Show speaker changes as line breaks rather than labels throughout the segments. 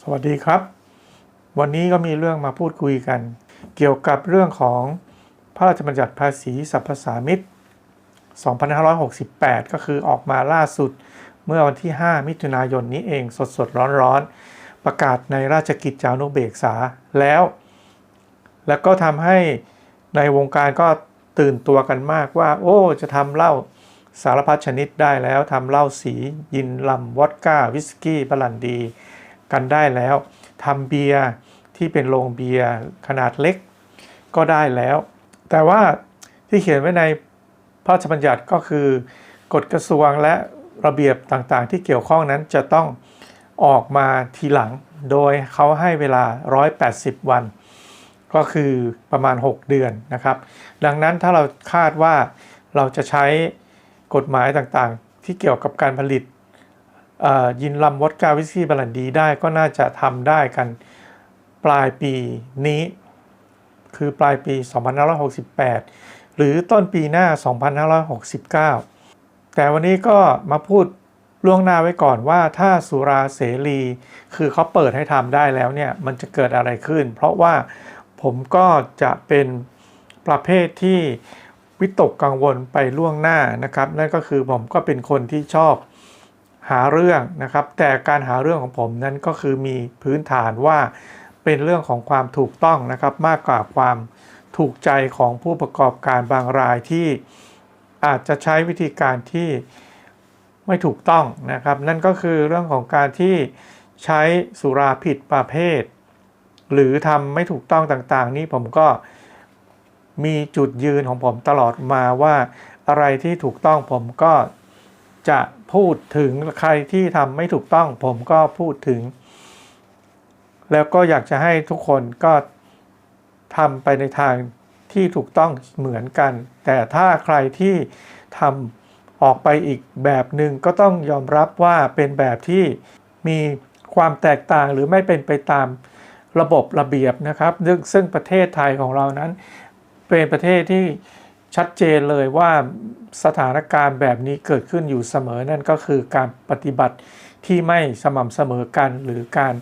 สวัสดีครับ วันนี้ก็มีเรื่องมาพูดคุยกัน เกี่ยวกับเรื่องของพระราชบัญญัติภาษีสรรพสามิต2568 ก็คือออกมาล่าสุดเมื่อวันที่ 5 มิถุนายนนี้เองสดสดร้อนร้อนๆประกาศในราชกิจจานุเบกษาแล้ว แล้วก็ทำให้ในวงการก็ตื่นตัวกันมากว่า โอ้ จะทำเหล้าสารพัดชนิดได้แล้วทำเหล้าสียินลำวอดก้า วิสกี้บรันดี กันได้แล้วทำเบียร์ที่เป็นโรงเบียร์ขนาดเล็กก็ได้แล้ว แต่ว่าที่เขียนไว้ในพระราชบัญญัติก็คือกฎกระทรวงและระเบียบต่างๆ ที่เกี่ยวข้องนั้นจะต้องออกมาทีหลัง โดยเขาให้เวลา 180 วัน ก็คือประมาณ 6 เดือนนะครับ ดังนั้นถ้าเราคาดว่าเราจะใช้กฎหมายต่างๆ ที่เกี่ยวกับการผลิต ยินลำวอดกาวิสกี้บรันดีได้ก็น่าจะทำได้กันปลายปีนี้ คือปลายปี 2568 หรือต้นปีหน้า 2569 แต่วันนี้ก็มาพูดล่วงหน้าไว้ก่อนว่าถ้าสุราเสรี คือเขาเปิดให้ทำได้แล้วเนี่ย มันจะเกิดอะไรขึ้น เพราะว่าผมก็จะเป็นประเภทที่วิตกกังวลไปล่วงหน้านะครับ นั่นก็คือผมก็เป็นคนที่ชอบ หาเรื่องนะครับ แต่การหาเรื่องของผมนั้นก็คือมีพื้นฐานว่าเป็นเรื่องของความถูกต้องนะครับ มากกว่าความถูกใจของผู้ประกอบการบางรายที่อาจจะใช้วิธีการที่ไม่ถูกต้องนะครับ นั่นก็คือเรื่องของการที่ใช้สุราผิดประเภท หรือทำไม่ถูกต้องต่างๆ นี่ผมก็มีจุดยืนของผมตลอดมาว่าอะไรที่ถูกต้องผมก็จะ พูดถึงใครที่ทำไม่ถูกต้อง ผมก็พูดถึง แล้วก็อยากจะให้ทุกคนก็ทำไปในทางที่ถูกต้องเหมือนกัน แต่ถ้าใครที่ทำออกไปอีกแบบหนึ่งก็ต้องยอมรับว่าเป็นแบบที่มีความแตกต่างหรือไม่เป็นไปตามระบบระเบียบนะครับ ซึ่งประเทศไทยของเรานั้น เป็นประเทศที่ ชัดเจนเลยว่าสถานการณ์แบบนี้เกิดขึ้นอยู่เสมอนั่นก็คือการปฏิบัติที่ไม่สม่ำเสมอกัน หรือการ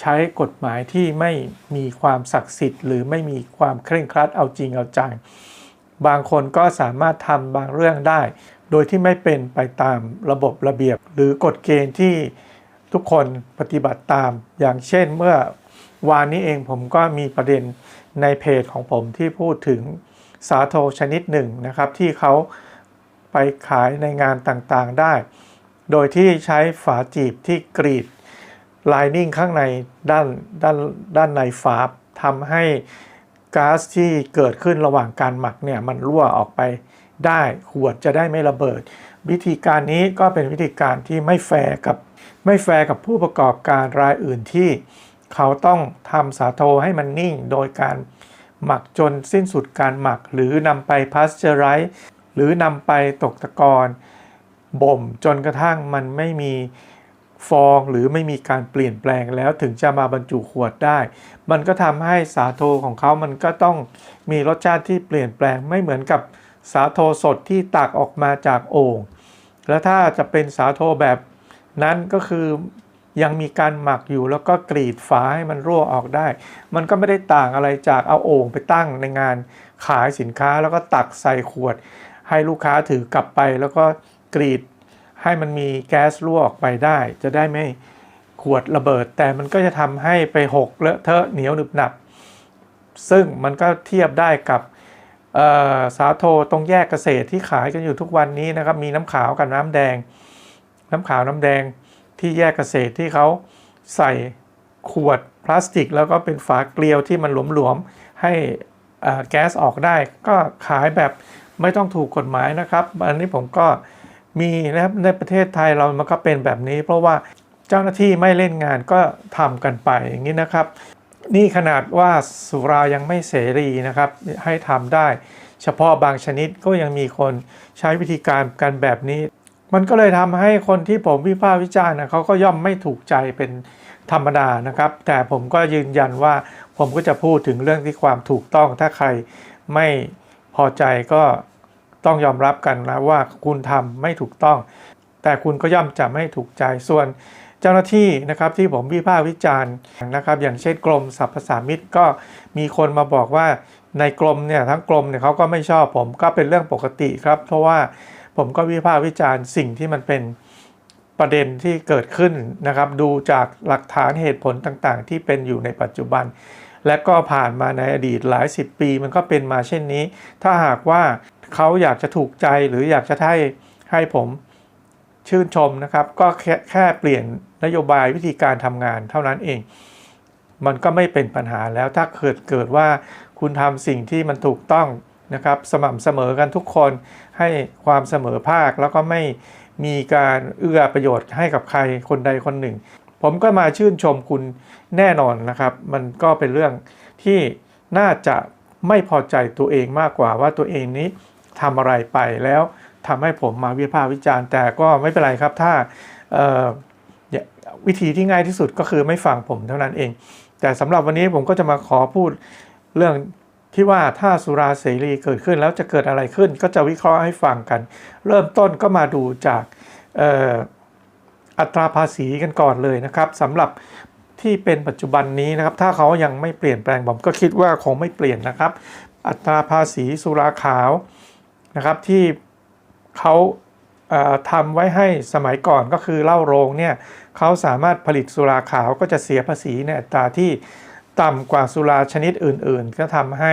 ใช้กฎหมายที่ไม่มีความศักดิ์สิทธิ์ หรือไม่มีความเคร่งครัดเอาจริงเอาจังบางคนก็สามารถทำบางเรื่องได้ โดยที่ไม่เป็นไปตามระบบระเบียบ หรือกฎเกณฑ์ที่ทุกคนปฏิบัติตาม อย่างเช่นเมื่อวานนี้เองผมก็มีประเด็นในเพจของผมที่พูดถึง สาโทชนิดหนึ่งนะครับ ที่เขาไปขายในงานต่างๆได้ โดยที่ใช้ฝาจีบที่กรีดลายนิ่งข้างในด้านด้านด้านในฝาทำให้ก๊าซที่เกิดขึ้นระหว่างการหมักเนี่ยมันรั่วออกไปได้ขวดจะได้ไม่ระเบิด วิธีการนี้ก็เป็นวิธีการที่ไม่แฟร์กับไม่แฟร์กับผู้ประกอบการรายอื่นที่ เขาต้องทำสาโทให้มันนิ่งโดยการ หมักจนสิ้นสุดการหมัก หรือนำไปพาสเจอไรส์หรือนำไปตกตะกอนบ่มจนกระทั่งมันไม่มีฟองหรือไม่มีการเปลี่ยนแปลงแล้วถึงจะมาบรรจุขวดได้ มันก็ทำให้สาโทของเขามันก็ต้องมีรสชาติที่เปลี่ยนแปลงไม่เหมือนกับสาโทสดที่ตักออกมาจากโอ่ง แล้วถ้าจะเป็นสาโทแบบนั้นก็คือ ยังมีการหมักอยู่แล้วก็กรีดฝาให้มันรั่วออกได้ มันก็ไม่ได้ต่างอะไรจากเอาโอ่งไปตั้งในงานขายสินค้าแล้วก็ตักใส่ขวด ให้ลูกค้าถือกลับไป แล้วก็กรีดให้มันมีแก๊สรั่วออกไปได้ จะได้ไม่ขวดระเบิด แต่มันก็จะทำให้ไปหกเลอะเทอะเหนียวหนึบหนับ ซึ่งมันก็เทียบได้กับสาโทตรงแยกเกษตรที่ขายกันอยู่ทุกวันนี้นะครับ มีน้ำขาวกับน้ำแดง น้ำขาวน้ำแดง ที่แยกเกษตรที่เขาใส่ขวดพลาสติก แล้วก็เป็นฝาเกลียวที่มันหลวมๆให้แก๊สออกได้ ก็ขายแบบไม่ต้องถูกกฎหมายนะครับ อันนี้ผมก็มีนะครับในประเทศไทยเรามันก็เป็นแบบนี้ เพราะว่าเจ้าหน้าที่ไม่เล่นงานก็ทำกันไปอย่างนี้นะครับ นี่ขนาดว่าสุรายังไม่เสรีนะครับให้ทำได้ เฉพาะบางชนิดก็ยังมีคนใช้วิธีการกันแบบนี้ มันก็เลยทำให้คนที่ผมวิพากษ์วิจารณ์นะเขาก็ย่อมไม่ถูกใจเป็นธรรมดานะครับ แต่ผมก็ยืนยันว่าผมก็จะพูดถึงเรื่องที่ความถูกต้องถ้าใครไม่พอใจก็ต้องยอมรับกันนะว่าคุณทำไม่ถูกต้อง แต่คุณก็ย่อมจะไม่ถูกใจส่วนเจ้าหน้าที่นะครับที่ผมวิพากษ์วิจารณ์นะครับ อย่างเช่นกรมสรรพสามิตก็มีคนมาบอกว่าในกรมเนี่ยทั้งกรมเนี่ยเขาก็ไม่ชอบผมก็เป็นเรื่องปกติครับ เพราะว่า ผมก็วิพากษ์วิจารณ์สิ่งที่มันเป็นประเด็นที่เกิดขึ้นนะครับ ดูจากหลักฐานเหตุผลต่างๆ ที่เป็นอยู่ในปัจจุบัน และก็ผ่านมาในอดีตหลายสิบปี มันก็เป็นมาเช่นนี้ ถ้าหากว่าเขาอยากจะถูกใจหรืออยากจะให้ให้ผมชื่นชมนะครับ ก็แค่แค่เปลี่ยนนโยบายวิธีการทำงานเท่านั้นเอง มันก็ไม่เป็นปัญหาแล้วถ้าเกิดเกิดว่าคุณทำสิ่งที่มันถูกต้อง นะครับสม่ำเสมอกันทุกคนให้ความเสมอภาค แล้วก็ไม่มีการเอื้อประโยชน์ให้กับใครคนใดคนหนึ่ง ผมก็มาชื่นชมคุณแน่นอนนะครับ มันก็เป็นเรื่องที่น่าจะไม่พอใจตัวเองมากกว่าว่าตัวเองนี้ทำอะไรไปแล้วทำให้ผมมาวิพากษ์วิจารณ์ แต่ก็ไม่เป็นไรครับถ้าวิธีที่ง่ายที่สุดก็คือไม่ฟังผมเท่านั้นเอง แต่สำหรับวันนี้ผมก็จะมาขอพูดเรื่อง ที่ว่าถ้าสุราเสรีเกิดขึ้นแล้วจะเกิดอะไรขึ้น ก็จะวิเคราะห์ให้ฟังกัน เริ่มต้นก็มาดูจากอัตราภาษีกันก่อนเลยนะครับสำหรับที่เป็นปัจจุบันนี้นะครับ ถ้าเขายังไม่เปลี่ยนแปลงผมก็คิดว่าคงไม่เปลี่ยนนะครับ อัตราภาษีสุราขาวนะครับที่เขาเทำไว้ให้สมัยก่อนก็คือเหล้าโรงเนี่ยเขาสามารถผลิตสุราขาวก็จะเสียภาษีในอัตราที่ ต่ำกว่าสุราชนิดอื่น ๆ ก็ทำให้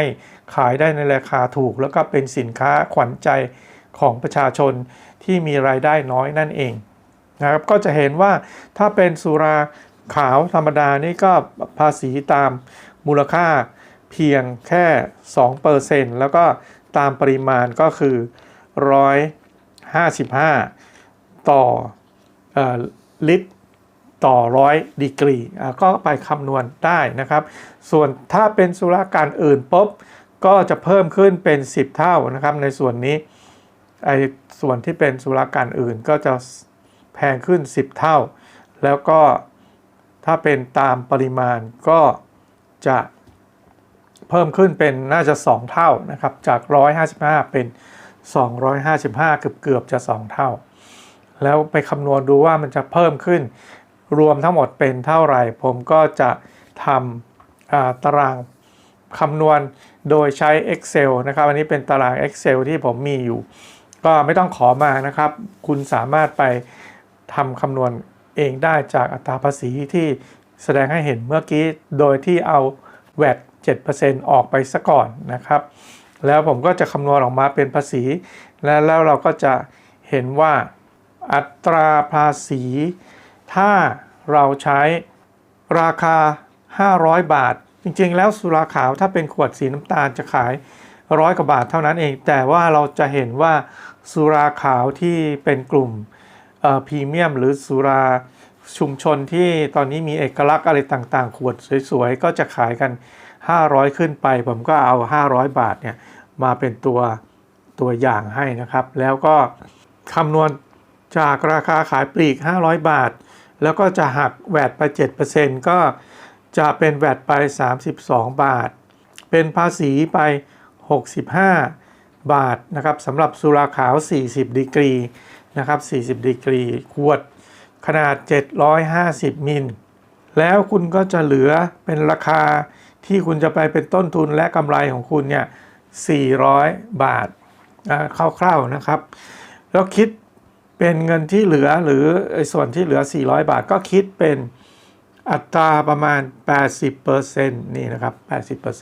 ขายได้ในราคาถูก แล้วก็เป็นสินค้าขวัญใจของประชาชนที่มีรายได้น้อยนั่นเองนะครับก็จะเห็นว่าถ้าเป็นสุราขาวธรรมดานี่ก็ภาษีตามมูลค่าเพียงแค่ 2%แล้วก็ตามปริมาณก็คือ 155 ต่อออลิตร ต่อร้อยดีกรีก็ไปคำนวณได้นะครับ ส่วนถ้าเป็นสุราการอื่นปุ๊บก็จะเพิ่มขึ้นเป็น 10 เท่านะครับในส่วนนี้ไอ้ส่วนที่เป็นสุราการอื่นก็จะแพงขึ้น 10 เท่า แล้วก็ถ้าเป็นตามปริมาณก็จะเพิ่มขึ้นเป็นน่าจะ 2 เท่านะครับจาก 155 เป็น 255 เกือบเกือบจะ 2 เท่า แล้วไปคำนวณดูว่ามันจะเพิ่มขึ้น รวมทั้งหมดเป็นเท่าไหร่ ผมก็จะทำาตารางคำนวณโดยใช้ Excel นะครับ อันนี้เป็นตาราง Excel ที่ผมมีอยู่ ก็ไม่ต้องขอมานะครับ คุณสามารถไปทำคำนวณเองได้จากอัตราภาษีที่แสดงให้เห็นเมื่อกี้ โดยที่เอา VAT 7%ออกไปซะก่อนนะครับ แล้วผมก็จะคำนวณออกมาเป็นภาษี และแล้วเราก็จะเห็นว่าอัตราภาษี ถ้าเราใช้ราคา 500 บาท จริงๆ แล้วสุราขาวถ้าเป็นขวดสีน้ำตาลจะขายร้อยกว่าบาทเท่านั้นเอง แต่ว่าเราจะเห็นว่าสุราขาวที่เป็นกลุ่มพรีเมียม หรือสุราชุมชนที่ตอนนี้มีเอกลักษณ์อะไรต่างๆ ขวดสวยๆ ก็จะขายกัน 500 ขึ้นไป ผมก็เอา 500 บาทเนี่ยมาเป็นตัวตัวอย่างให้นะครับ แล้วก็คำนวณจากราคาขายปลีก 500 บาท แล้วก็จะหักแวดไป 7%ก็จะเป็นแวดไป 32 บาท เป็นภาษีไป 65 บาทนะครับสำหรับสุราขาว 40 ดีกรีนะครับ 40 ดีกรี ขวดขนาด 750 มิล แล้วคุณก็จะเหลือเป็นราคาที่คุณจะไปเป็นต้นทุนและกำไรของคุณเนี่ย 400 บาทอ่าคร่าวๆนะครับ แล้วคิด เป็นเงินที่เหลือหรือส่วนที่เหลือ 400 บาทก็คิดเป็นอัตราประมาณ 80%นี่นะครับ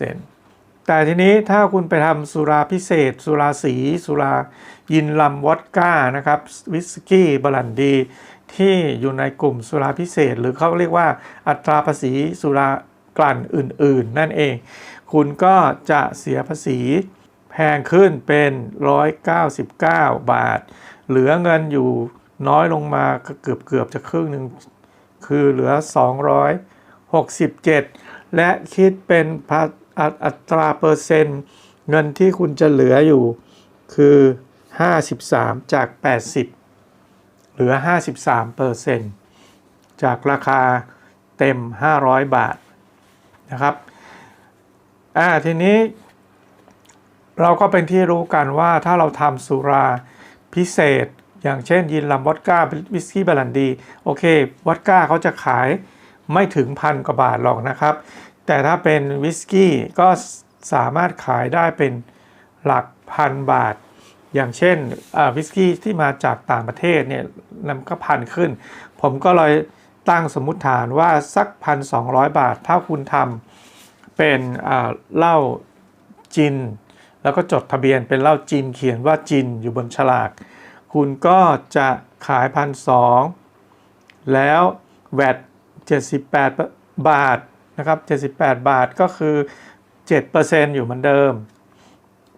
80%แต่ทีนี้ถ้าคุณไปทำสุราพิเศษ สุราสี สุรายินลำวอดก้านะครับ วิสกี้บรันดี ที่อยู่ในกลุ่มสุราพิเศษ หรือเขาเรียกว่าอัตราภาษีสุรากลั่นอื่น ๆ นั่นเอง คุณก็จะเสียภาษีแพงขึ้นเป็น 199 บาท เหลือเงินอยู่น้อยลงมาเกือบเกือบจะครึ่งหนึ่งคือเหลือ 267 และคิดเป็นอัตอัตราเปอร์เซ็นต์ เงินที่คุณจะเหลืออยู่คือ 53 จาก 80 เหลือ 53เปอร์เซ็นต์จากราคาเต็ม 500 บาทนะครับอ่าทีนี้เราก็เป็นที่รู้กันว่าถ้าเราทำสุรา พิเศษ อย่างเช่นยินลำวอดก้าวิสกี้บาลันดีโอเควอดก้าเขาจะขายไม่ถึงพันกว่าบาทหรอกนะครับ แต่ถ้าเป็นวิสกี้ก็สามารถขายได้เป็นหลักพันบาท อย่างเช่นวิสกี้ที่มาจากต่างประเทศเนี่ยมันก็พันขึ้น ผมก็เลยตั้งสมมุติฐานว่าสักพันสองบาท ถ้าคุณทำเป็นเหล้าจิน แล้วก็จดทะเบียนเป็นเหล้าจินเขียนว่าจินอยู่บนฉลาก คุณก็จะขายพันสองแล้วแวด78 บาทนะครับ 78 บาทก็คือ 7%อยู่เหมือนเดิม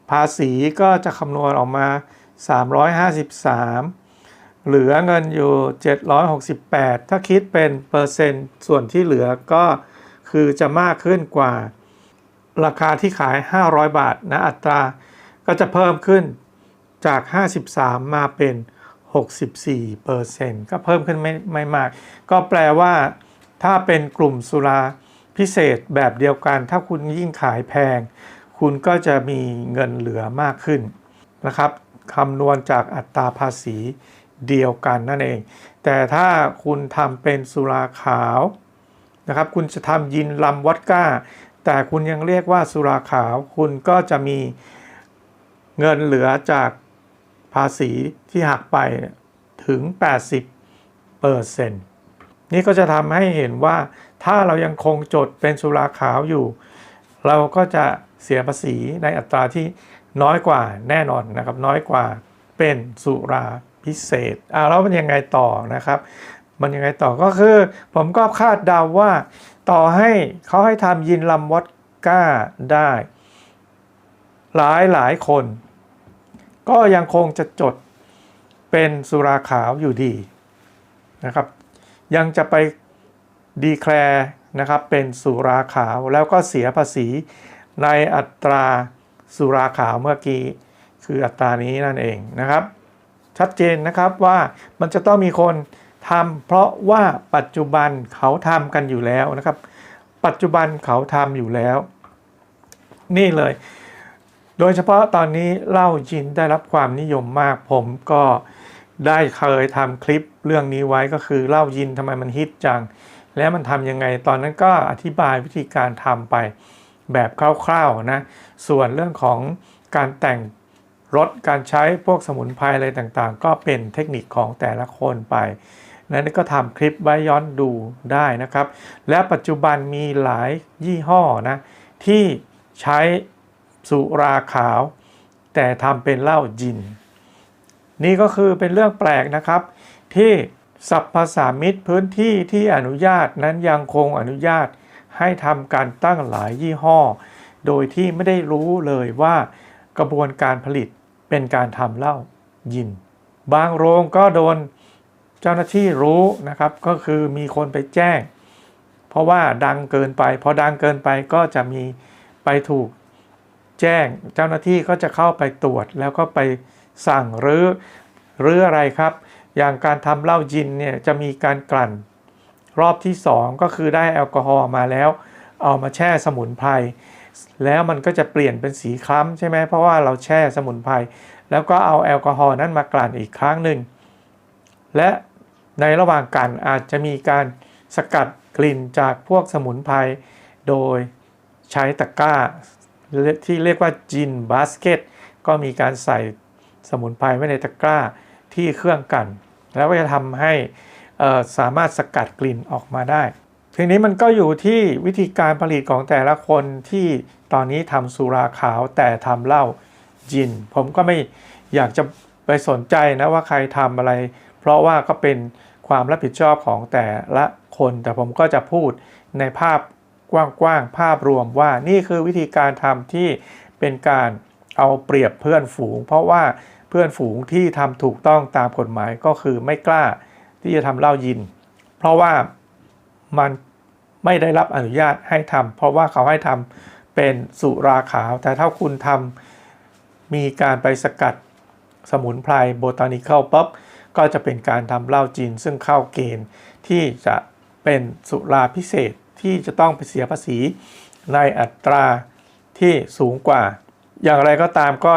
ภาษีก็จะคำนวณออกมา 353 เหลือเงินอยู่ 768 ถ้าคิดเป็นเปอร์เซ็นต์ส่วนที่เหลือก็คือจะมากขึ้นกว่า ราคาที่ขาย 500 บาทนะอัตราก็จะเพิ่มขึ้นจาก 53 มาเป็น 64เปอร์เซ็นต์ก็เพิ่มขึ้นไม่ไม่มาก ก็แปลว่าถ้าเป็นกลุ่มสุราพิเศษแบบเดียวกัน ถ้าคุณยิ่งขายแพง คุณก็จะมีเงินเหลือมากขึ้นนะครับคำนวณจากอัตราภาษีเดียวกันนั่นเอง แต่ถ้าคุณทำเป็นสุราขาวนะครับ คุณจะทำยินลำวัดก้า แต่คุณยังเรียกว่าสุราขาว คุณก็จะมีเงินเหลือจากภาษีที่หักไปถึง 80เปอร์เซ็นต์นี่ก็จะทำให้เห็นว่าถ้าเรายังคงจดเป็นสุราขาวอยู่ เราก็จะเสียภาษีในอัตราที่น้อยกว่าแน่นอนนะครับ น้อยกว่าเป็นสุราพิเศษอ่าแล้วมันยังไงต่อนะครับ มันยังไงต่อก็คือ ผมก็คาดเดาว่า ต่อให้เขาให้ทำยินลำวอดก้าได้ หลายหลายคน ก็ยังคงจะจดเป็นสุราขาวอยู่ดีนะครับ ยังจะไปดีแคลร์นะครับเป็นสุราขาวแล้วก็เสียภาษีในอัตราสุราขาวเมื่อกี้ คืออัตรานี้นั่นเองนะครับ ชัดเจนนะครับว่ามันจะต้องมีคน ทำเพราะว่าปัจจุบันเขาทำกันอยู่แล้วนะครับ ปัจจุบันเขาทำอยู่แล้ว นี่เลย โดยเฉพาะตอนนี้เหล้าจินได้รับความนิยมมากผมก็ได้เคยทำคลิปเรื่องนี้ไว้ก็คือเล่ายินทำไมมันฮิตจัง แล้วมันทำยังไง ตอนนั้นก็อธิบายวิธีการทำไปแบบคร่าวๆนะ ส่วนเรื่องของการแต่งรถการใช้พวกสมุนไพรอะไรต่างๆ ก็เป็นเทคนิคของแต่ละคนไป นั้นก็ทำคลิปไว้ย้อนดูได้นะครับ และปัจจุบันมีหลายยี่ห้อนะที่ใช้สุราขาว แต่ทำเป็นเหล้าจิน นี่ก็คือเป็นเรื่องแปลกนะครับ ที่สัพพสามิตพื้นที่ที่อนุญาตนั้นยังคงอนุญาตให้ทำการตั้งหลายยี่ห้อ โดยที่ไม่ได้รู้เลยว่ากระบวนการผลิตเป็นการทำเหล้ายิน บางโรงก็โดน เจ้าหน้าที่รู้นะครับก็คือมีคนไปแจ้ง เพราะว่าดังเกินไปพอดังเกินไปก็จะมีไปถูกแจ้ง เจ้าหน้าที่ก็จะเข้าไปตรวจ แล้วก็ไปสั่งหรือหรืออะไรครับ อย่างการทำเหล้าจินเนี่ยจะมีการกลั่น รอบที่ 2 ก็คือได้แอลกอฮอล์มาแล้ว เอามาแช่สมุนไพรแล้วมันก็จะเปลี่ยนเป็นสีคล้ำใช่ไหมเพราะว่าเราแช่สมุนไพรแล้วก็เอาแอลกอฮอล์นั้นมากลั่นอีกครั้งหนึ่งและ ในระหว่างกันอาจจะมีการสกัดกลิ่นจากพวกสมุนไพรโดยใช้ตะกร้า ที่เรียกว่าจินบาสเกตก็มีการใส่สมุนไพรไว้ในตะกร้าที่เครื่องกัน แล้วก็จะทำให้สามารถสกัดกลิ่นออกมาได้ทีนี้มันก็อยู่ที่วิธีการผลิตของแต่ละคนที่ตอนนี้ทำสุราขาวแต่ทำเหล้าจิน ผมก็ไม่อยากจะไปสนใจนะว่าใครทำอะไร เพราะว่าก็เป็นความรับผิดชอบของแต่ละคน แต่ผมก็จะพูดในภาพกว้างๆภาพรวมว่านี่คือวิธีการทำที่เป็นการเอาเปรียบเพื่อนฝูง เพราะว่าเพื่อนฝูงที่ทำถูกต้องตามกฎหมายก็คือไม่กล้าที่จะทำเหล้ายิน เพราะว่ามันไม่ได้รับอนุญาตให้ทำเพราะว่าเขาให้ทำเป็นสุราขาว แต่ถ้าคุณทำมีการไปสกัดสมุนไพรโบตานิคอลปั๊บ ก็จะเป็นการทำเหล้าจีนซึ่งเข้าเกณฑ์ที่จะเป็นสุราพิเศษที่จะต้องไปเสียภาษีในอัตราที่สูงกว่า อย่างไรก็ตามก็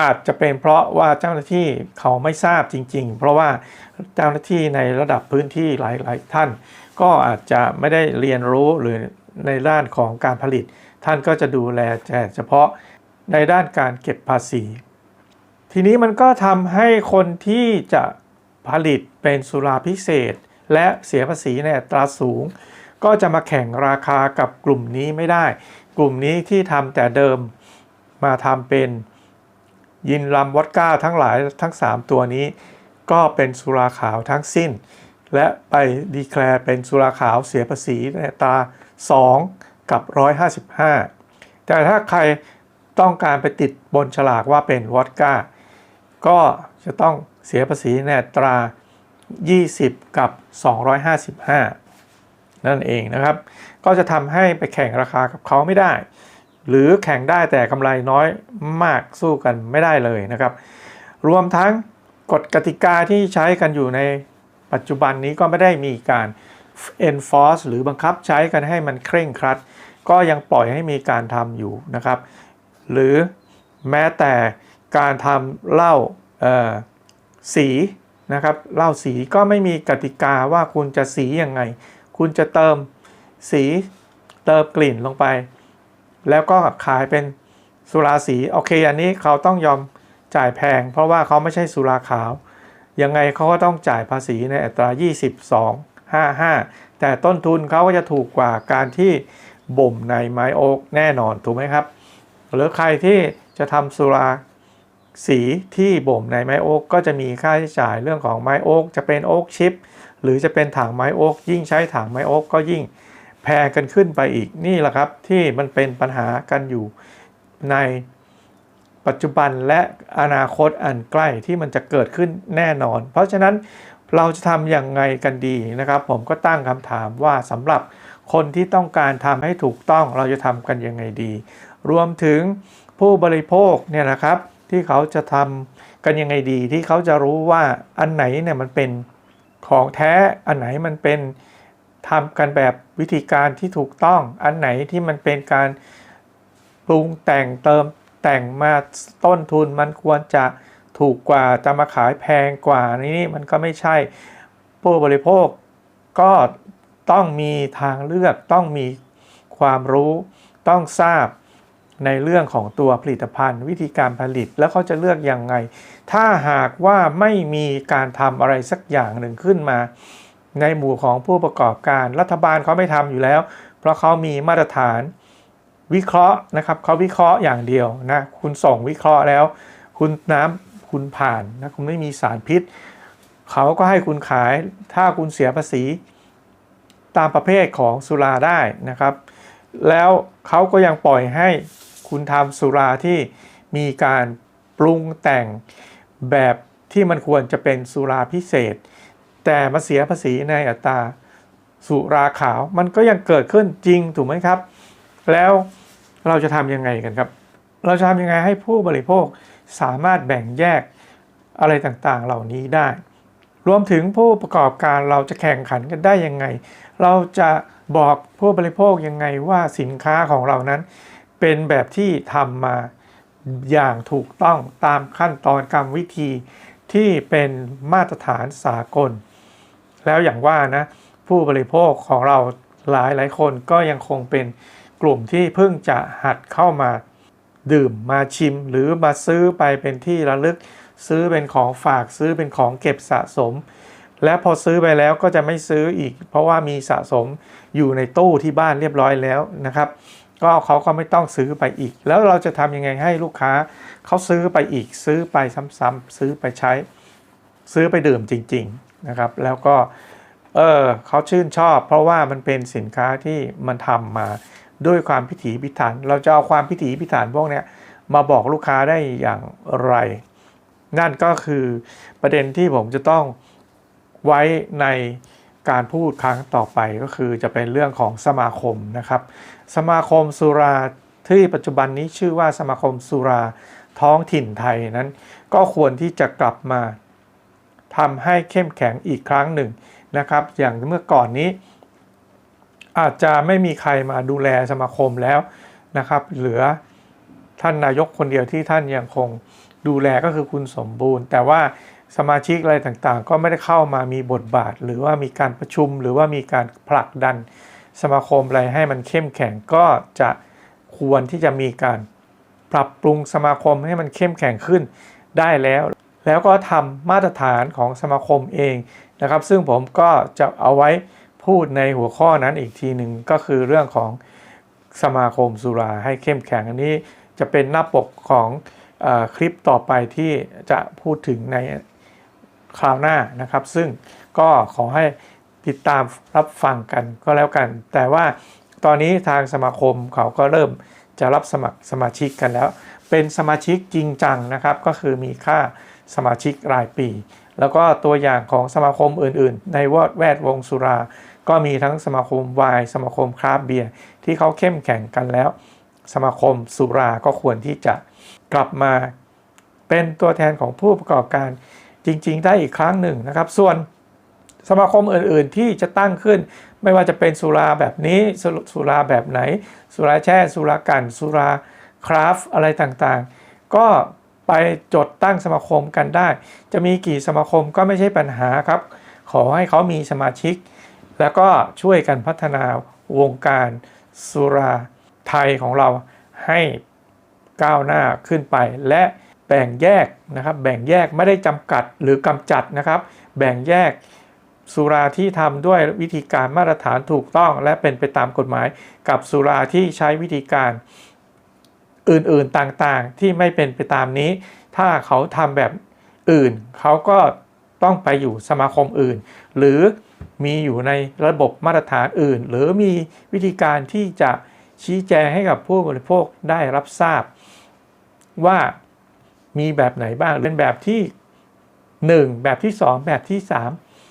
อาจจะเป็นเพราะว่าเจ้าหน้าที่เขาไม่ทราบจริง ๆ เพราะว่าเจ้าหน้าที่ในระดับพื้นที่หลาย ๆ ท่าน ก็อาจจะไม่ได้เรียนรู้หรือในด้านของการผลิต ท่านก็จะดูแลแต่เฉพาะในด้านการเก็บภาษี ทีนี้มันก็ทำให้คนที่จะผลิตเป็นสุราพิเศษ และเสียภาษีในอัตราสูง ก็จะมาแข่งราคากับกลุ่มนี้ไม่ได้ กลุ่มนี้ที่ทำแต่เดิมมาทำเป็นยินลำวอดก้าทั้งหลายทั้ง 3 ตัวนี้ ก็เป็นสุราขาวทั้งสิ้น และไปดีแคลร์เป็นสุราขาวเสียภาษีในอัตรา2 กับ 155 แต่ถ้าใครต้องการไปติดบนฉลากว่าเป็นวอดก้า ก็จะต้องเสียภาษีในตรา 20 กับ 255 นั่นเองนะครับ ก็จะทำให้ไปแข่งราคากับเขาไม่ได้ หรือแข่งได้แต่กำไรน้อยมากสู้กันไม่ได้เลยนะครับ รวมทั้งกฎกติกาที่ใช้กันอยู่ในปัจจุบันนี้ก็ไม่ได้มีการ enforce หรือบังคับใช้กันให้มันเคร่งครัด ก็ยังปล่อยให้มีการทำอยู่นะครับ หรือแม้แต่ การทำเหล้าสีนะครับเหล้าสีก็ไม่มีกติกาว่าคุณจะสียังไง คุณจะเติมสีเติมกลิ่นลงไป แล้วก็ขายเป็นสุราสีโอเคอันนี้เขาต้องยอมจ่ายแพง เพราะว่าเขาไม่ใช่สุราขาว ยังไงเขาก็ต้องจ่ายภาษีในอัตรา 22 55 แต่ต้นทุนเขาก็จะถูกกว่าการที่บ่มในไม้โอ๊กแน่นอนถูกไหมครับ หรือใครที่จะทำสุรา สีที่บ่มในไม้โอ๊กก็จะมีค่าใช้จ่ายเรื่องของไม้โอ๊กจะเป็นโอ๊กชิป หรือจะเป็นถังไม้โอ๊กยิ่งใช้ถังไม้โอ๊กก็ยิ่งแพงกันขึ้นไปอีกนี่แหละครับที่มันเป็นปัญหากันอยู่ในปัจจุบันและอนาคตอันใกล้ที่มันจะเกิดขึ้นแน่นอน เพราะฉะนั้นเราจะทำอย่างไงกันดีนะครับ ผมก็ตั้งคำถามว่าสำหรับคนที่ต้องการทำให้ถูกต้องเราจะทำกันยังไงดี รวมถึงผู้บริโภคเนี่ยนะครับ ที่เขาจะทำกันยังไงดี ที่เขาจะรู้ว่าอันไหนเนี่ยมันเป็นของแท้อันไหนมันเป็นทำกันแบบวิธีการที่ถูกต้อง อันไหนที่มันเป็นการปรุงแต่งเติมแต่งมาต้นทุนมันควรจะถูกกว่าจะมาขายแพงกว่านี้มันก็ไม่ใช่ผู้บริโภค ก็ต้องมีทางเลือกต้องมีความรู้ต้องทราบ ในเรื่องของตัวผลิตภัณฑ์ วิธีการผลิตแล้วเขาจะเลือกยังไง ถ้าหากว่าไม่มีการทำอะไรสักอย่างหนึ่งขึ้นมา ในหมู่ของผู้ประกอบการรัฐบาลเขาไม่ทำอยู่แล้ว เพราะเขามีมาตรฐานวิเคราะห์นะครับเขาวิเคราะห์อย่างเดียวนะคุณส่งวิเคราะห์แล้ว คุณน้ำคุณผ่านนะคุณไม่มีสารพิษเขาก็ให้คุณขาย ถ้าคุณเสียภาษี ตามประเภทของสุราได้นะครับ แล้วเขาก็ยังปล่อยให้ คุณทำสุราที่มีการปรุงแต่งแบบที่มันควรจะเป็นสุราพิเศษ แต่มาเสียภาษีในอัตราสุราขาวมันก็ยังเกิดขึ้นจริงถูกไหมครับ แล้วเราจะทำยังไงกันครับ เราจะทำยังไงให้ผู้บริโภคสามารถแบ่งแยกอะไรต่างๆเหล่านี้ได้ รวมถึงผู้ประกอบการเราจะแข่งขันกันได้ยังไง เราจะบอกผู้บริโภคยังไงว่าสินค้าของเรานั้น เป็นแบบที่ทำมาอย่างถูกต้องตามขั้นตอนกรรมวิธีที่เป็นมาตรฐานสากล แล้วอย่างว่านะผู้บริโภคของเราหลายหลายคนก็ยังคงเป็นกลุ่มที่เพิ่งจะหัดเข้ามาดื่มมาชิม หรือมาซื้อไปเป็นที่ระลึก ซื้อเป็นของฝากซื้อเป็นของเก็บสะสม และพอซื้อไปแล้วก็จะไม่ซื้ออีก เพราะว่ามีสะสมอยู่ในตู้ที่บ้านเรียบร้อยแล้วนะครับ ก็เขาก็ไม่ต้องซื้อไปอีก แล้วเราจะทำยังไงให้ลูกค้าเขาซื้อไปอีก ซื้อไปซ้ำๆซื้อไปใช้ ซื้อไปดื่มจริง ๆนะครับ แล้วก็เออเขาชื่นชอบ เพราะว่ามันเป็นสินค้าที่มันทำมาด้วยความพิถีพิถัน เราจะเอาความพิถีพิถันพวกนี้มาบอกลูกค้าได้อย่างไร นั่นก็คือประเด็นที่ผมจะต้องไว้ใน การพูดครั้งต่อไปก็คือจะเป็นเรื่องของสมาคมนะครับ สมาคมสุราที่ปัจจุบันนี้ชื่อว่าสมาคมสุราท้องถิ่นไทยนั้น ก็ควรที่จะกลับมาทำให้เข้มแข็งอีกครั้งหนึ่งนะครับ อย่างเมื่อก่อนนี้ อาจจะไม่มีใครมาดูแลสมาคมแล้วนะครับ เหลือท่านนายกคนเดียวที่ท่านยังคงดูแลก็คือคุณสมบูรณ์ แต่ว่า สมาชิกอะไรต่างๆ ก็ไม่ได้เข้ามามีบทบาท หรือว่ามีการประชุมหรือว่ามีการผลักดันสมาคมอะไรให้มันเข้มแข็งก็จะควรที่จะมีการปรับปรุงสมาคมให้มันเข้มแข็งขึ้นได้แล้ว แล้วก็ทำมาตรฐานของสมาคมเองนะครับ ซึ่งผมก็จะเอาไว้พูดในหัวข้อนั้นอีกทีหนึ่งก็คือเรื่องของสมาคมสุราให้เข้มแข็งอันนี้จะเป็นหน้าปกของอคลิปต่อไปที่จะพูดถึงใน คราวหน้านะครับ ซึ่งก็ขอให้ติดตามรับฟังกันก็แล้วกัน แต่ว่าตอนนี้ทางสมาคมเขาก็เริ่มจะรับสมัครสมาชิกกันแล้ว เป็นสมาชิกจริงจังนะครับ ก็คือมีค่าสมาชิกรายปี แล้วก็ตัวอย่างของสมาคมอื่น ๆ ในวอดแวดวงสุรา ก็มีทั้งสมาคมไวน์สมาคมคราฟเบียร์ที่เขาเข้มแข็งกันแล้ว สมาคมสุราก็ควรที่จะกลับมาเป็นตัวแทนของผู้ประกอบการ จริง ๆ ได้อีกครั้งหนึ่งนะครับ ส่วนสมาคมอื่น ๆ ที่จะตั้งขึ้น ไม่ว่าจะเป็นสุราแบบนี้สุสุราแบบไหน สุราแช่ สุรากันสุราคราฟอะไรต่างๆ ก็ไปจดตั้งสมาคมกันได้ จะมีกี่สมาคมก็ไม่ใช่ปัญหาครับ ขอให้เขามีสมาชิก แล้วก็ช่วยกันพัฒนาวงการสุราไทยของเราให้ก้าวหน้าขึ้นไปและ แบ่งแยกนะครับแบ่งแยกไม่ได้จำกัดหรือกำจัดนะครับ แบ่งแยกสุราที่ทำด้วยวิธีการมาตรฐานถูกต้อง และเป็นไปตามกฎหมายกับสุราที่ใช้วิธีการอื่นๆต่างๆ ที่ไม่เป็นไปตามนี้ ถ้าเขาทำแบบอื่น เขาก็ต้องไปอยู่สมาคมอื่น หรือมีอยู่ในระบบมาตรฐานอื่น หรือมีวิธีการที่จะชี้แจงให้กับผู้บริโภคได้รับทราบ ว่า มีแบบไหนบ้างเป็นแบบที่ 1 แบบที่ 2 แบบที่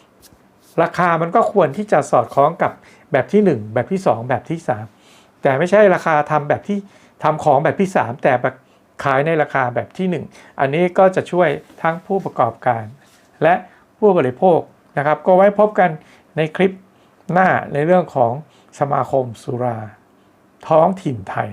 3 ราคามันก็ควรที่จะสอดคล้องกับแบบที่ 1 แบบที่ 2 แบบที่ 3 แต่ไม่ใช่ราคาทำแบบที่ทำของแบบที่ 3 แต่ขายในราคาแบบที่ 1 อันนี้ก็จะช่วยทั้งผู้ประกอบการ และผู้บริโภคนะครับ ก็ไว้พบกันในคลิปหน้าในเรื่องของสมาคมสุรา ท้องถิ่นไทย